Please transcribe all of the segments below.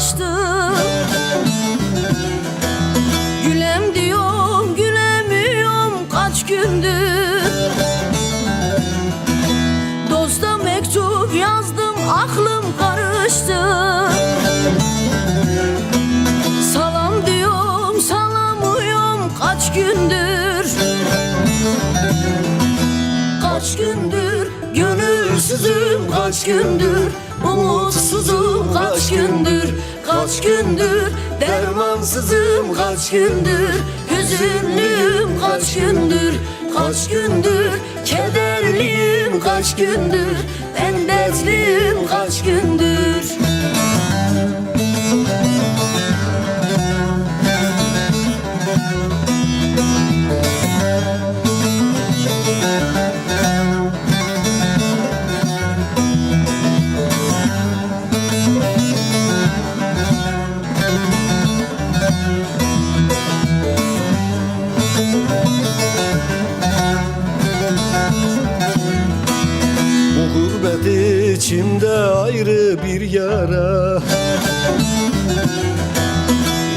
açtı Gülem diyorum gülemiyorum kaç gündür. Dosta mektup yazdım aklım karıştı. Salam diyorum salamıyorum kaç gündür. Kaç gündür gönülsüzüm kaç gündür Umutsuzum kaç gündür. Kaç gündür Dermansızım kaç gündür Hüzünlüyüm kaç gündür Kaç gündür Kederliyim kaç gündür Ben dertliyim kaç gündür içimde ayrı bir yara.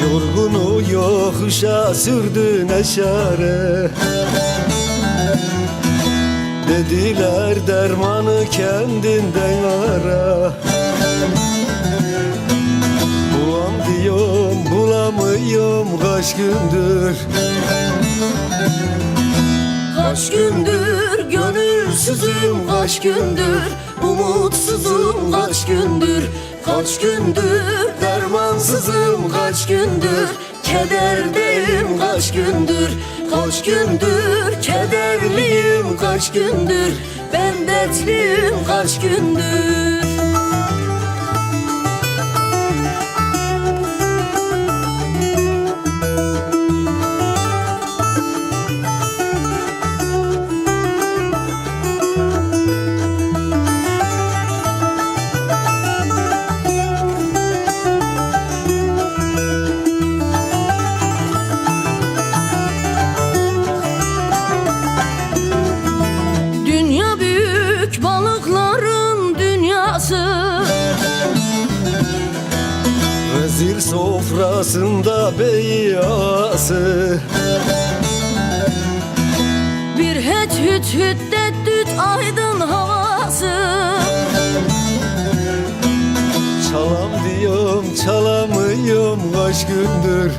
Yorgunu yokuşa sürdü neşare. Dediler dermanı kendinden ara. Bulam diyorum bulamıyorum kaç gündür? Kaç gündür gönülsüzüm kaç gündür Umutsuzum kaç gündür Kaç gündür dermansızım kaç gündür. Kederdeyim kaç gündür Kaç gündür. Kederliyim kaç gündür Ben dertliyim kaç gündür Vezir sofrasında beyası Bir het hüt hüt det düt aydın havası. Çalam diyorum çalamıyorum kaç gündür?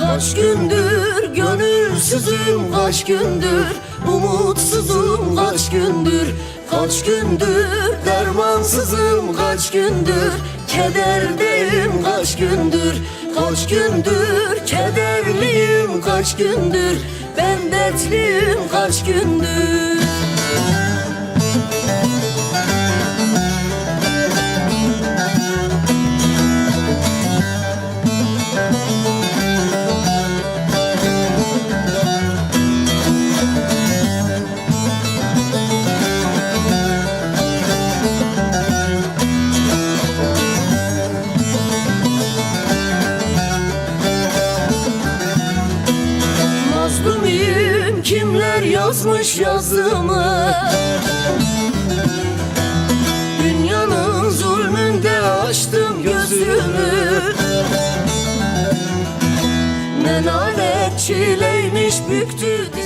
Kaç gündür gönülsüzüm kaç gündür? Umutsuzum kaç gündür Kaç gündür dermansızım kaç gündür Kederdeyim kaç gündür Kaç gündür kederliyim kaç gündür Ben dertliyim kaç gündür kimler yazmış yazımı Dünyanın zulmünde açtım gözümü. Ne nalet çileymiş büktü